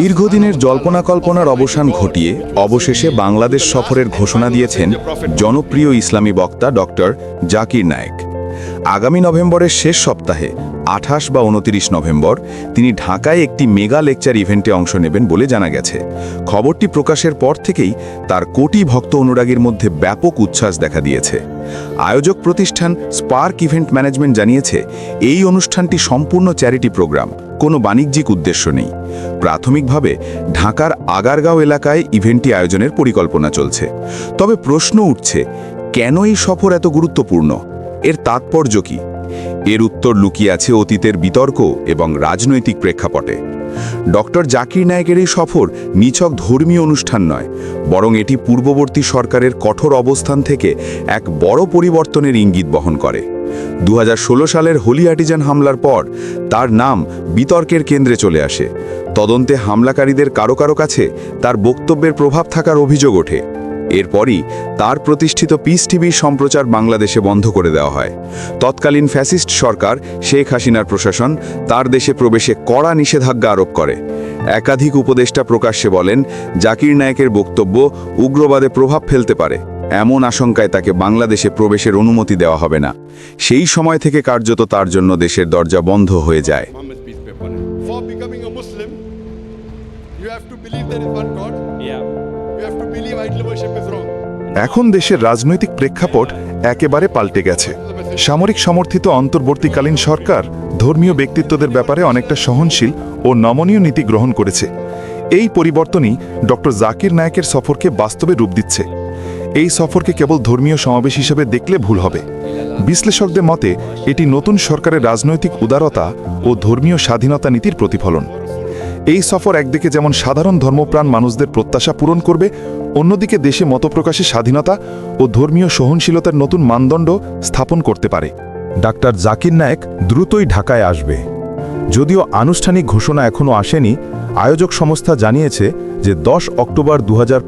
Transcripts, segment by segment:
দীর্ঘদিনের জল্পনা কল্পনার অবসান ঘটিয়ে অবশেষে বাংলাদেশ সফরের ঘোষণা দিয়েছেন জনপ্রিয় ইসলামী বক্তা ডক্টর জাকির নায়েক। আগামী নভেম্বরের শেষ সপ্তাহে আঠাশ বা উনতিরিশ নভেম্বর তিনি ঢাকায় একটি মেগা লেকচার ইভেন্টে অংশ নেবেন বলে জানা গেছে। খবরটি প্রকাশের পর থেকেই তার কোটি ভক্ত অনুরাগীর মধ্যে ব্যাপক উচ্ছ্বাস দেখা দিয়েছে। আয়োজক প্রতিষ্ঠান স্পার্ক ইভেন্ট ম্যানেজমেন্ট জানিয়েছে, এই অনুষ্ঠানটি সম্পূর্ণ চ্যারিটি প্রোগ্রাম, কোনো বাণিজ্যিক উদ্দেশ্য নেই। প্রাথমিকভাবে ঢাকার আগারগাঁও এলাকায় ইভেন্টটি আয়োজনের পরিকল্পনা চলছে। তবে প্রশ্ন উঠছে, কেন এই সফর এত গুরুত্বপূর্ণ? এর তাৎপর্য কি? এর উত্তর লুকিয়ে আছে অতীতের বিতর্ক এবং রাজনৈতিক প্রেক্ষাপটে। ডক্টর জাকির নায়েকের এই সফর নিছক ধর্মীয় অনুষ্ঠান নয়, বরং এটি পূর্ববর্তী সরকারের কঠোর অবস্থান থেকে এক বড় পরিবর্তনের ইঙ্গিত বহন করে। দু হাজার ষোলো সালের হোলি আর্টিজান হামলার পর তার নাম বিতর্কের কেন্দ্রে চলে আসে। তদন্তে হামলাকারীদের কারও কারও কাছে তার বক্তব্যের প্রভাব থাকার অভিযোগ ওঠে। এরপরই তার প্রতিষ্ঠিত পিস টিভির সম্প্রচার বাংলাদেশে বন্ধ করে দেওয়া হয়। তৎকালীন ফ্যাসিস্ট সরকার শেখ হাসিনার প্রশাসন তার দেশে প্রবেশে কড়া নিষেধাজ্ঞা আরোপ করে। একাধিক উপদেষ্টা প্রকাশ্যে বলেন জাকির নায়েকের বক্তব্য উগ্রবাদে প্রভাব ফেলতে পারে। এমন আশঙ্কায় তাকে বাংলাদেশে প্রবেশের অনুমতি দেওয়া হবে না। সেই সময় থেকে কার্যত তার জন্য দেশের দরজা বন্ধ হয়ে যায়। You have to believe there is one God. Yeah. এখন দেশের রাজনৈতিক প্রেক্ষাপট একেবারে পাল্টে গেছে। সামরিক সমর্থিত অন্তর্বর্তীকালীন সরকার ধর্মীয় ব্যক্তিত্বদের ব্যাপারে অনেকটা সহনশীল ও নমনীয় নীতি গ্রহণ করেছে। এই পরিবর্তনই ডক্টর জাকির নায়কের সফরকে বাস্তবে রূপ দিচ্ছে। এই সফরকে কেবল ধর্মীয় সমাবেশ হিসেবে দেখলে ভুল হবে। বিশ্লেষকদের মতে, এটি নতুন সরকারের রাজনৈতিক উদারতা ও ধর্মীয় স্বাধীনতা নীতির প্রতিফলন। এই সফর একদিকে যেমন সাধারণ ধর্মপ্রাণ মানুষদের প্রত্যাশা পূরণ করবে, অন্যদিকে দেশে মতপ্রকাশের স্বাধীনতা ও ধর্মীয় সহনশীলতার নতুন মানদণ্ড স্থাপন করতে পারে। ডাক্তার জাকির নায়েক দ্রুতই ঢাকায় আসবে। যদিও আনুষ্ঠানিক ঘোষণা এখনও আসেনি, আয়োজক সংস্থা জানিয়েছে যে দশ অক্টোবর দু হাজার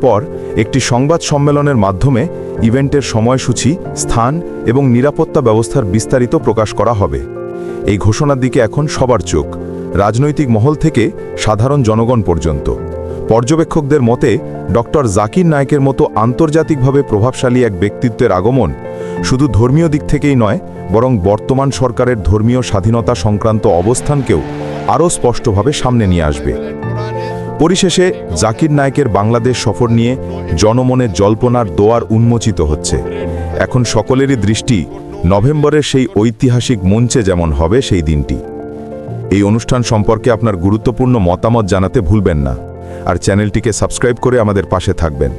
পর একটি সংবাদ সম্মেলনের মাধ্যমে ইভেন্টের সময়সূচি, স্থান এবং নিরাপত্তা ব্যবস্থার বিস্তারিত প্রকাশ করা হবে। এই ঘোষণার দিকে এখন সবার চোখ। রাজনৈতিক মহল থেকে সাধারণ জনগণ পর্যন্ত। পর্যবেক্ষকদের মতে, ডক্টর জাকির নায়কের মতো আন্তর্জাতিকভাবে প্রভাবশালী এক ব্যক্তিত্বের আগমন শুধু ধর্মীয় দিক থেকেই নয়, বরং বর্তমান সরকারের ধর্মীয় স্বাধীনতা সংক্রান্ত অবস্থানকেও আরও স্পষ্টভাবে সামনে নিয়ে আসবে। পরিশেষে, জাকির নায়কের বাংলাদেশ সফর নিয়ে জনমনে জল্পনার দোয়ার উন্মোচিত হচ্ছে। এখন সকলেরই দৃষ্টি নভেম্বরের সেই ঐতিহাসিক মঞ্চে যেমন হবে সেই দিনটি। এই অনুষ্ঠান সম্পর্কে আপনার গুরুত্বপূর্ণ মতামত জানাতে ভুলবেন না। আর চ্যানেলটিকে সাবস্ক্রাইব করে আমাদের পাশে থাকবেন।